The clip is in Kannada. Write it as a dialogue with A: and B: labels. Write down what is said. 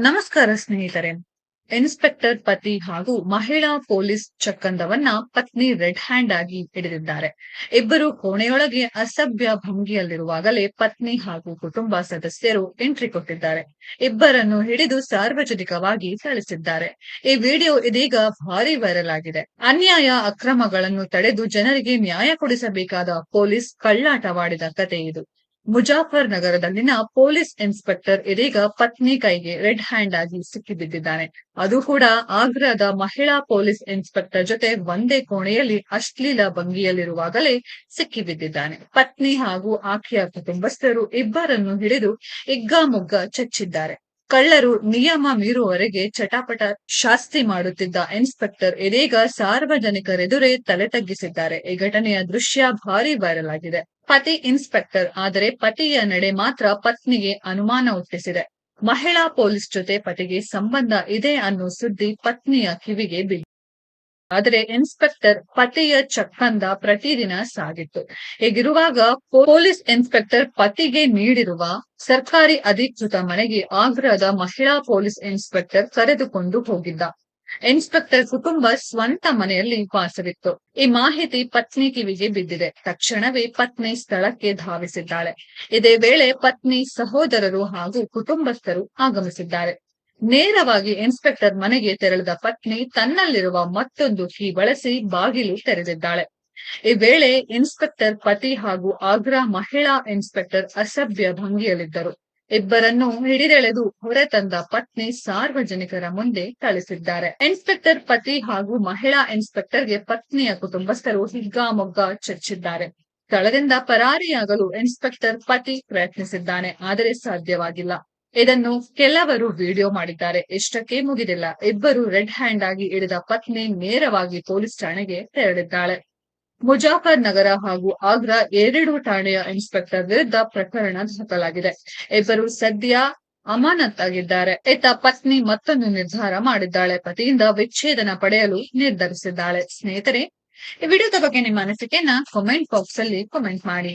A: ನಮಸ್ಕಾರ ಸ್ನೇಹಿತರೆ. ಇನ್ಸ್ಪೆಕ್ಟರ್ ಪತಿ ಹಾಗೂ ಮಹಿಳಾ ಪೊಲೀಸ್ ಚಕ್ಕಂದವನ್ನ ಪತ್ನಿ ರೆಡ್ ಹ್ಯಾಂಡ್ ಆಗಿ ಹಿಡಿದಿದ್ದಾರೆ. ಇಬ್ಬರು ಕೋಣೆಯೊಳಗೆ ಅಸಭ್ಯ ಭಂಗಿಯಲ್ಲಿರುವಾಗಲೇ ಪತ್ನಿ ಹಾಗೂ ಕುಟುಂಬ ಸದಸ್ಯರು ಎಂಟ್ರಿ ಕೊಟ್ಟಿದ್ದಾರೆ. ಇಬ್ಬರನ್ನು ಹಿಡಿದು ಸಾರ್ವಜನಿಕವಾಗಿ ಥಳಿಸಿದ್ದಾರೆ. ಈ ವಿಡಿಯೋ ಇದೀಗ ಭಾರಿ ವೈರಲ್ ಆಗಿದೆ. ಅನ್ಯಾಯ ಅಕ್ರಮಗಳನ್ನು ತಡೆದು ಜನರಿಗೆ ನ್ಯಾಯ ಕೊಡಿಸಬೇಕಾದ ಪೊಲೀಸ್ ಕಳ್ಳಾಟವಾಡಿದ ಕತೆ ಇದು. ಮುಜಾಫರ್ ನಗರದಲ್ಲಿನ ಪೊಲೀಸ್ ಇನ್ಸ್ಪೆಕ್ಟರ್ ಇದೀಗ ಪತ್ನಿ ಕೈಗೆ ರೆಡ್ ಹ್ಯಾಂಡ್ ಆಗಿ ಸಿಕ್ಕಿಬಿದ್ದಿದ್ದಾನೆ. ಅದು ಕೂಡ ಆಗ್ರಾದ ಮಹಿಳಾ ಪೊಲೀಸ್ ಇನ್ಸ್ಪೆಕ್ಟರ್ ಜೊತೆ ಒಂದೇ ಕೋಣೆಯಲ್ಲಿ ಅಶ್ಲೀಲ ಭಂಗಿಯಲ್ಲಿರುವಾಗಲೇ ಸಿಕ್ಕಿಬಿದ್ದಿದ್ದಾನೆ. ಪತ್ನಿ ಹಾಗೂ ಆಕೆಯ ಕುಟುಂಬಸ್ಥರು ಇಬ್ಬರನ್ನು ಹಿಡಿದು ಇಗ್ಗಾಮುಗ್ಗ ಚಚ್ಚಿದ್ದಾರೆ. ಕಳ್ಳರು ನಿಯಮ ಮೀರುವವರೆಗೆ ಚಟಾಪಟ ಶಾಸ್ತಿ ಮಾಡುತ್ತಿದ್ದ ಇನ್ಸ್ಪೆಕ್ಟರ್ ಇದೀಗ ಸಾರ್ವಜನಿಕರೆದುರೇ ತಲೆ ತಗ್ಗಿಸಿದ್ದಾರೆ. ಈ ಘಟನೆಯ ದೃಶ್ಯ ಭಾರಿ ವೈರಲ್ ಆಗಿದೆ. ಪತಿ ಇನ್ಸ್ಪೆಕ್ಟರ್ ಆದರೆ ಪತಿಯ ನಡೆ ಮಾತ್ರ ಪತ್ನಿಗೆ ಅನುಮಾನ ಹುಟ್ಟಿಸಿದೆ. ಮಹಿಳಾ ಪೊಲೀಸ್ ಜೊತೆ ಪತಿಗೆ ಸಂಬಂಧ ಇದೆ ಅನ್ನೋ ಸುದ್ದಿ ಪತ್ನಿಯ ಕಿವಿಗೆ ಬಿದ್ದಿದೆ ಆದರೆ ಇನ್ಸ್ಪೆಕ್ಟರ್ ಪತಿಯ ಚಕ್ಕಂದ ಪ್ರತಿದಿನ ಸಾಗಿತ್ತು. ಹೀಗಿರುವಾಗ ಪೊಲೀಸ್ ಇನ್ಸ್ಪೆಕ್ಟರ್ ಪತಿಗೆ ನೀಡಿರುವ ಸರ್ಕಾರಿ ಅಧಿಕೃತ ಮನೆಗೆ ಆಗ್ರಹದ ಮಹಿಳಾ ಪೊಲೀಸ್ ಇನ್ಸ್ಪೆಕ್ಟರ್ ಕರೆದುಕೊಂಡು ಹೋಗಿದ್ದ. ಇನ್ಸ್ಪೆಕ್ಟರ್ ಕುಟುಂಬ ಸ್ವಂತ ಮನೆಯಲ್ಲಿ ವಾಸವಿತ್ತು. ಈ ಮಾಹಿತಿ ಪತ್ನಿ ಕಿವಿಗೆ ಬಿದ್ದಿದೆ. ತಕ್ಷಣವೇ ಪತ್ನಿ ಸ್ಥಳಕ್ಕೆ ಧಾವಿಸಿದ್ದಾಳೆ. ಇದೇ ವೇಳೆ ಪತ್ನಿ ಸಹೋದರರು ಹಾಗೂ ಕುಟುಂಬಸ್ಥರು ಆಗಮಿಸಿದ್ದಾರೆ. ನೇರವಾಗಿ ಇನ್ಸ್ಪೆಕ್ಟರ್ ಮನೆಗೆ ತೆರಳಿದ ಪತ್ನಿ ತನ್ನಲ್ಲಿರುವ ಮತ್ತೊಂದು ಕೀ ಬಳಸಿ ಬಾಗಿಲು ತೆರೆದಿದ್ದಾಳೆ. ಈ ವೇಳೆ ಇನ್ಸ್ಪೆಕ್ಟರ್ ಪತಿ ಹಾಗೂ ಆಗ್ರಾ ಮಹಿಳಾ ಇನ್ಸ್ಪೆಕ್ಟರ್ ಅಸಭ್ಯ ಭಂಗಿಯಲ್ಲಿದ್ದರು. ಇಬ್ಬರನ್ನು ಹಿಡಿದೆಳೆದು ಹೊರತಂದ ಪತ್ನಿ ಸಾರ್ವಜನಿಕರ ಮುಂದೆ ಕಳಿಸಿದ್ದಾರೆ ಇನ್ಸ್ಪೆಕ್ಟರ್ ಪತಿ ಹಾಗೂ ಮಹಿಳಾ ಇನ್ಸ್ಪೆಕ್ಟರ್ಗೆ ಪತ್ನಿಯ ಕುಟುಂಬಸ್ಥರು ಹಿಗ್ಗಾಮೊಗ್ಗ ಚರ್ಚಿದ್ದಾರೆ ಸ್ಥಳದಿಂದ ಪರಾರಿಯಾಗಲು ಇನ್ಸ್ಪೆಕ್ಟರ್ ಪತಿ ಪ್ರಯತ್ನಿಸಿದ್ದಾನೆ, ಆದರೆ ಸಾಧ್ಯವಾಗಿಲ್ಲ. ಇದನ್ನು ಕೆಲವರು ವಿಡಿಯೋ ಮಾಡಿದ್ದಾರೆ. ಇಷ್ಟಕ್ಕೆ ಮುಗಿದಿಲ್ಲ. ಇಬ್ಬರು ರೆಡ್ ಹ್ಯಾಂಡ್ ಆಗಿ ಇಳಿದ ಪತ್ನಿ ನೇರವಾಗಿ ಪೊಲೀಸ್ ಠಾಣೆಗೆ ತೆರಳಿದ್ದಾಳೆ. ಮುಜಾಫರ್ ನಗರ ಹಾಗೂ ಆಗ್ರಾ ಎರಡು ಠಾಣೆಯ ಇನ್ಸ್ಪೆಕ್ಟರ್ ವಿರುದ್ಧ ಪ್ರಕರಣ ದಾಖಲಾಗಿದೆ. ಇಬ್ಬರು ಸದ್ಯ ಅಮಾನತ್ತಾಗಿದ್ದಾರೆ ಇತ್ತ ಪತ್ನಿ ಮತ್ತೊಂದು ನಿರ್ಧಾರ ಮಾಡಿದ್ದಾಳೆ. ಪತಿಯಿಂದ ವಿಚ್ಛೇದನ ಪಡೆಯಲು ನಿರ್ಧರಿಸಿದ್ದಾಳೆ. ಸ್ನೇಹಿತರೆ, ಈ ವಿಡಿಯೋದ ಬಗ್ಗೆ ನಿಮ್ಮ ಅನಿಸಿಕೆಯನ್ನ ಕಾಮೆಂಟ್ ಬಾಕ್ಸ್ ಅಲ್ಲಿ ಕಾಮೆಂಟ್ ಮಾಡಿ.